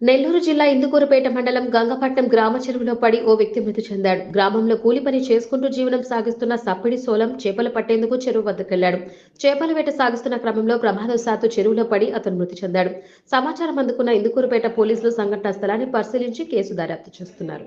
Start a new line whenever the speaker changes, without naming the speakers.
నెల్లూరు జిల్లా ఇందుకూరుపేట మండలం గంగపట్నం గ్రామ చెరువులో పడి ఓ వ్యక్తి మృతి చెందాడు. గ్రామంలో కూలి పని చేసుకుంటూ జీవనం సాగిస్తున్న సప్పిడి సోలం చేపలు పట్టేందుకు చెరువు వద్దకెళ్ళాడు. చేపల వేట సాగిస్తున్న క్రమంలో ప్రమాదవశాత్తు చెరువులో పడి అతను మృతి చెందాడు. సమాచారం అందుకున్న ఇందుకూరుపేట పోలీసులు సంఘటనా స్థలాన్ని పరిశీలించి కేసు దర్యాప్తు చేస్తున్నారు.